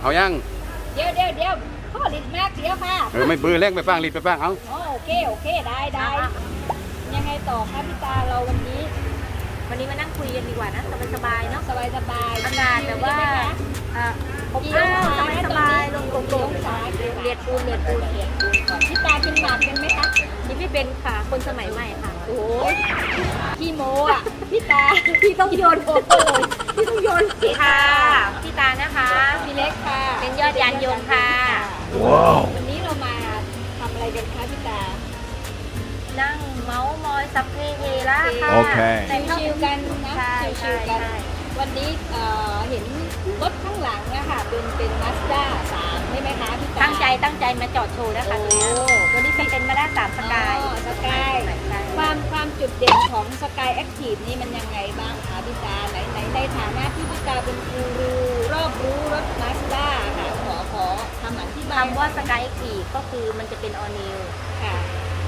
เอายังเดี๋ยวเดี๋ยวเดี๋ยวพ่อลิดมากเดี๋ยวค่ะเออไม่ปื้อเล็กไปฟังรีดไปฟังเอาอ๋อโอเคโอเคได้ได้ยังไงต่อคะพี่ตาเราวันนี้ วันนี้มานั่งคุยกันดีกว่านะสบายๆเนาะสบายสบายอากาศแบบว่าอะอบกี่อ้าองวศาสบายคะสตอนบายนี้ลมกี่โกองศาเรียดปูนเรียดปูนเรียดปูนก่อนพี่ตากินหมากกันไหมคะนี่ไม่เป็นค่ะคนสมัยใหม่ค่ะโอ้ยพี่โมอะพี่ตาพี่ต้องโยนโอนเลยพี่ต้องโยนค่ะ วันนี้เรามาทำอะไรกันคะพี่ตา นั่งเมาส์มอยสัพเพเฮระค่ะโอเค แต่เข้าชิวๆกันนะใช่ชิใช่วๆกัน ใช่ วันนี้เอ่อเห็นรถข้างหลังนะคะเป็นเป็นมาสด้าสามใช่ไหมคะพี่ตาตั้งใจตั้งใจมาจอดโชว์นะคะโอ้ตัวเนี้ยตัวนี้เป็นมาด้าสามสกายอ๋อสกายใช่ใช่ความความจุดเด่นของสกายแอคทีฟนี่มันยังไงบ้างคะพี่ตาไหนไหนในฐานะที่พี่ตาเป็นกูรูรอบรู้รถมาสด้าค่ะขอขอ คำอธิบายคำว่าสกายอีกก็คือมันจะเป็นออนิวค่ะ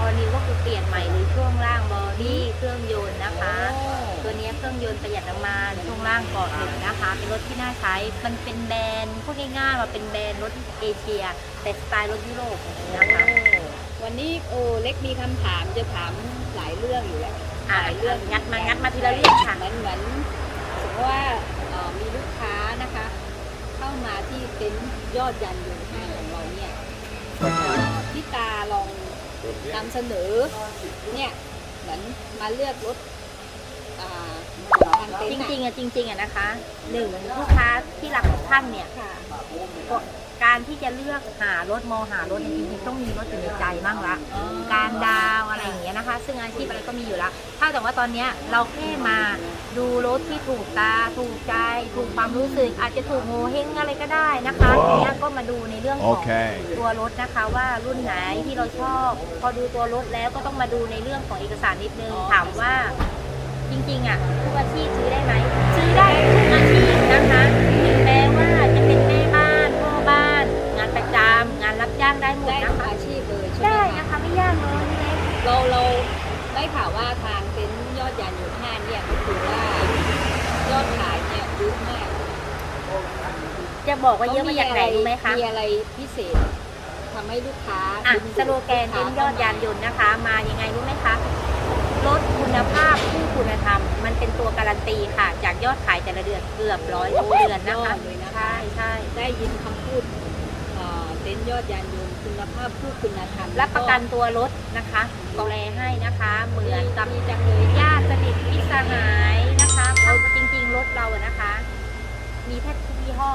ออนิวก็คือเปลี่ยนใหม่หรือช่วงล่างบอดี้เครื่องยนต์นะคะโอ้ตัวนี้เครื่องยนต์ประหยัดน้ำมันช่วงล่างเกาะหนึ่งนะคะ เป็นรถที่น่าใช้ มันเป็นแบรนด์พูดง่ายๆว่าเป็นแบรนด์รถเอเชีย แต่สไตล์รถยุโรปนะคะวันนี้โอ้เล็กมีคำถามจะถามหลายเรื่องอยู่แหละอ่าหลายเรื่องงัดมางัดมาทีละเรื่องค่ะเหมือนเหมือนสมมติว่าเอ่อมีลูกค้านะคะ เข้ามาที่เต็นท์ยอดยันยนต์ห้างของเราเนี่ยเอ่อพี่ตาลองนำเสนอเนี่ยเหมือนมาเลือกรถ อ่าของทางเต็นจท์ริงๆอะอะจริงๆอะนะคะหนึ่งลูกค้าที่หลักของท่านเนี่ยค่ะก็การที่จะเลือกหารถมองหารถเนี่ยจริงๆต้องมีรถอยู่ในใจบ้างละอ๋อการดาวอะไรอย่างเงี้ยนะคะ ซึ่งอาชีพอะไรก็มีอยู่แล้วถ้าแต่ว่าตอนเนี้ยเราแค่มาดูรถที่ถูกตา ถูกใจ ถูกความรู้สึก อาจจะถูกโงเฮงอะไรก็ได้นะคะทีเนี้ยก็มาดูในเรื่องของ Okay. ตัวรถนะคะว่ารุ่นไหนที่เราชอบ พอดูตัวรถแล้วก็ต้องมาดูในเรื่องของเอกสารนิดนึงอ๋อถามว่า จริงๆอะทุกอาชีพซื้อได้ไหมซื้อได้ทุกอาชีพนะคะถึงแม้ว่าจะเป็นแม่บ้านพ่อบ้าน งานประจำงานรับจ้างได้หมดได้นะทุกคะอาชีพเลยใช่ไหมได้คะนะคะไม่ยากเลยพี่เล็กเราเราได้ข่าวว่าทางเต็นท์ยอดยานยนต์ห้าเนี่ยก็คือว่ายอดขายเนี่ยเยอะมากจะบอกว่าเยอะมาจากไหนรู้ไหมคะ มีอะไรพิเศษทำให้ลูกค้าอะดึงสโลแกนเต็นท์ยอดยานยนต์นะคะ มายังไงรู้ไหมคะ ลดคุณภาพคู่คุณธรรม มันเป็นตัวการันตีค่ะ จากยอดขายแต่ละเดือนเกือบร้อยโเดือนนะคะเลยนะคะใช่ใช่ได้ยินคำพูดเอ่อเต็นท์ยอดยานยนต์คุณภาพผู้คุณธรรมรับประกันตัวรถนะคะดูแลให้นะคะ เหมือนกับมีจังเลยญาติสนิทมิตรสหายนะคะเพราะจริง ๆ รถเราอะนะคะ มีแทบทุกยี่ห้อ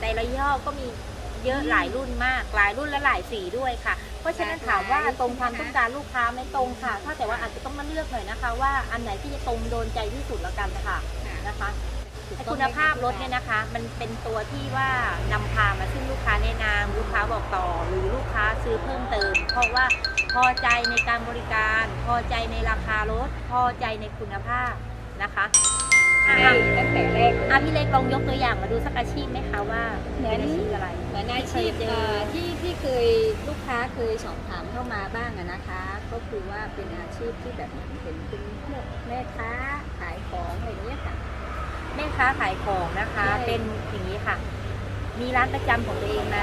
แต่ละยี่ห้อก็มีเยอะหลายรุ่นมาก หลายรุ่นและหลายสีด้วยค่ะเพ ราะฉะนั้นถามว่าตรงความต้องการลูกค้าไม่ตรงค่ะ ถ้าแต่ว่าอาจจะต้องมาเลือกหน่อยนะคะ ว่าอันไหนที่จะตรงโดนใจที่สุดแล้วกันค่ะนะคะไอ้คุณภาพรถเนี่ยนะคะ มันเป็นตัวที่ว่านำพามาซึ่งลูกค้าแนะนำลูกค้าบอกต่อ หรือลูกค้าซื้อเพิ่มเติม เพราะว่าพอใจในการบริการ พอใจในราคารถ พอใจในคุณภาพนะคะอะให้ตั้งแต่แรกอะพี่เล็กลองยกตัวอย่างมาดูสักอาชีพไหมคะว่าเหมือนป็อาชีพอะไรเหมือนอาชีพที่เคยเจอเอ่อที่ที่เคยลูกค้า เคยสอบถามเข้ามาบ้างอะนะคะ ก็คือว่าเป็นอาชีพที่แบบเห็นเป็นพวกแม่ค้าขายของอะไรอย่างเงี้ยค่ะ แม่ค้าขายของนะคะใช่เป็นอย่างนี้ค่ะ มีร้านประจำของตัวเองไหม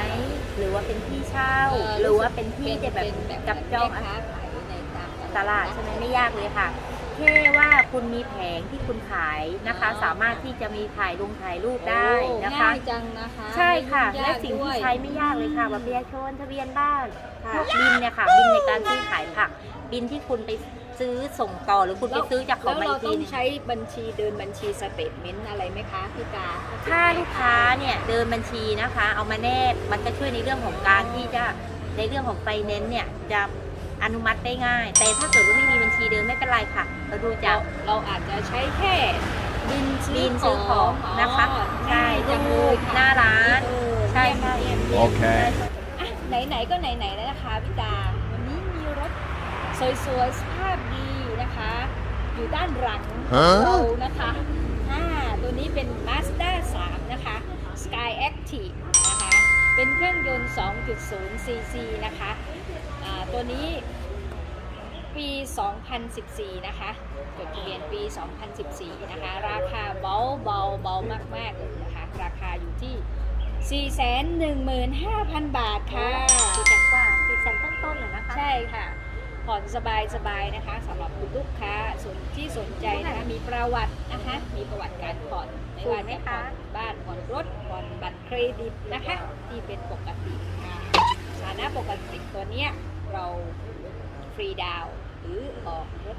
หรือว่าเป็นที่เช่าเอ่อหรือว่าเป็นที่จะแบบเป็นจับจองแม่ค้าขายในตามตลาดใช่ไหมไม่ยากเลยค่ะ แค่ว่าคุณมีแผงที่คุณขายนะคะสามารถที่จะมีถ่ายลงถ่ายรูปได้นะคะโอ้ง่ายจังนะคะใช่ค่ะไม่ยุ่และยากสิ่งด้ที่วยใช้ไม่ยากเลยค่ะบัตรประชาชนทะเบียนบ้านค่ะพวกบินเนี่ยค่ะบินในการซื้อขายผัก บินที่คุณไปซื้อส่งต่อหรือคุณไปซื้อจากแล้เขาวมาเราอีกต้ทีองหนึง ใช้บัญชีเดินบัญชีสเตทเมนต์อะไรไหมคะพี่กา ถ้าลูกค้าเนี่ยเดินบัญชีนะคะ เอามาแนบมันจะช่วยในเรื่องของการที่จะในเรื่องของไฟแนนซ์เนี่ยจะ อนุมัติได้ง่าย แต่ถ้าเกิดว่าไม่มีบัญชีเดินไม่เป็นไรค่ะ เราดูจาเรากเราอาจจะใช้แค่บินซื้บิอนซื้อของนะคะอ๋อใช่ง่ายจังเลยหน้าร้านเออใช่เยี่ยมใช่เยี่ยมเยี่ยมโอเคอะไหนๆก็ไหนๆแล้วนะคะพี่ดาวันนี้มีรถสวยๆสภาพดีนะคะ อยู่ด้านหลังของเรานะคะอ่าตัวนี้เป็น Mazda 3 นะคะ Sky Active นะคะ เป็นเครื่องยนต์ 2.0 cc นะคะอ่าตัวนี้ปี 2014 นะคะ จดทะเบียนปี 2014 นะคะ ราคาเบาเบาเบามากๆเลยนะคะ ราคาอยู่ที่ 415,000 บาทค่ะสี่แสนกว่าสี่แสนต้นๆเลยนะคะ ใช่ค่ะ ผ่อนสบายสบายๆนะคะสำหรับคุณลูกค้าส่วนที่สนใจนะคะมีประวัตินะคะมีประวัติการผ่อนไม่ว่าจะผ่อนบ้านผ่อนรถผ่อนบัตรเครดิตนะคะที่เป็นปกติค่ะฐานะปกติตัวเนี้ยเราฟรีดาวน์หรือออกรถ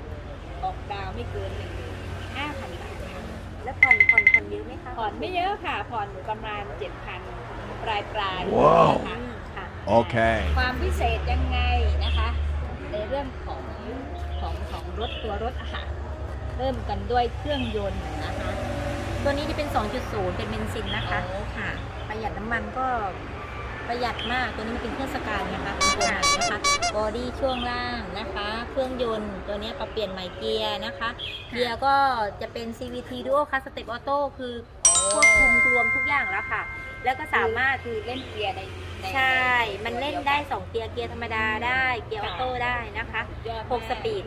ออกดาวน์ไม่เกิน15,000บาทค่ะแล้วผ่อนผ่อนผ่อนเยอะไหมคะผ่อนไม่เยอะค่ะผ่อนประมาณ7,000ปลายปลายๆว้าวนะคะอืมค่ะ Okay. ความพิเศษยังไงนะคะใน เรื่องของของของรถตัวรถอาหารเริ่มกันด้วยเครื่องยนต์นะคะ ตัวนี้จะเป็น 2.0 เป็นเบนซินนะคะโอ้ค่ะ ประหยัดน้ำมันก็ประหยัดมากตัวนี้มันเป็นเครื่องสกายนะคะเป็นตัวใหม่นะคะบอดี้ช่วงล่างนะคะ เครื่องยนต์ตัวนี้ปรับเปลี่ยนใหม่เกียร์นะคะเกียร์ก็จะเป็น CVT Duo Clutch Step Auto คือควบคุมรวมทุกอย่างแล้วค่ะ แล้วก็สามารถคือเล่นเกียร์ในในใช่ใมันเล่นได้2เกียร์เกียร์ธรรมดาได้ เกียร์ออโต้ได้นะคะยอดมาก6สปีด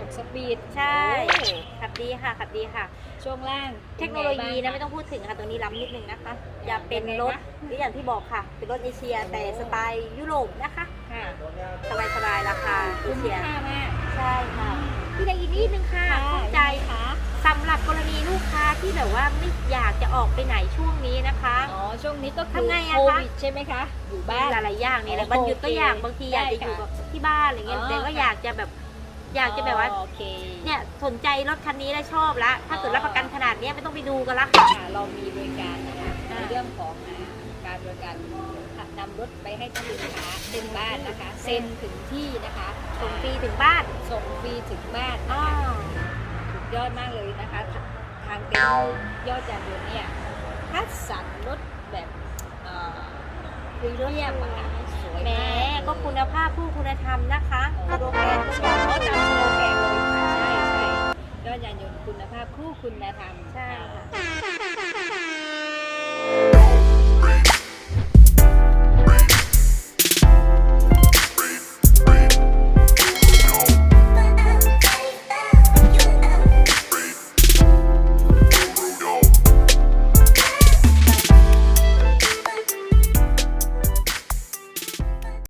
หกสปีดใช่ โอ้ขับดีค่ะขับดีค่ะ ช่วงล่างเทคโนโลยีนะไม่ต้องพูดถึงค่ะ ตัวนี้ล้ำนิดนึงนะคะ อย่าเป็นรถหรืออย่างที่บอกค่ะ เป็นรถเอเชียแต่สไตล์ยุโรปนะคะ ค่ะสบายสบายๆราคาเอคุ้มเชียค่ามาก ใช่ค่ะ พี่ได้อีกนิดนึงค่ะ ที่แบบว่าไม่อยากจะออกไปไหนช่วงนี้นะคะ อ๋อ ช่วงนี้ก็คือทำไงอะโคคะวิดใช่ไหมคะ อยู่บ้าน หลายๆอย่างนี่แหละโอเควันหยุดก็อยากบางทีอยากจะได้อยู่ค่ะกับที่บ้านอะไรเงี้ยอ๋อแต่ก็ค่ะ อยากจะแบบอยากจะแบบว่าโอเคเนี่ยสนใจรถคันนี้แล้วชอบละถ้าเกิดอ๋อรับประกันขนาดเนี้ยไม่ต้องไปดูกันละค่ะ ค่ะเรามีบริการนะคะในอ่า เรื่องของอ่าการบริการนำรถไปให้ท่านลูกค้าถึงบ้านนะคะ เซ็นถึงที่นะคะส่งฟรีถึงบ้านส่งฟรีถึงบ้านอ๋อสุดยอดมากเลยนะคะ ทางเต็นท์ยอดยานยนต์เนี่ยคัดสรรรถแบบเอ่อพรีเมียมอะค่ะสวยแหมมากก็คุณภาพผู้คุณธรรมนะคะโอ้โปรแกรมก็เขาบอกตามสโลแกนเลยค่ะใช่ใช่ยอดยานยนต์คุณภาพคู่คุณธรรม ใช่ค่ะ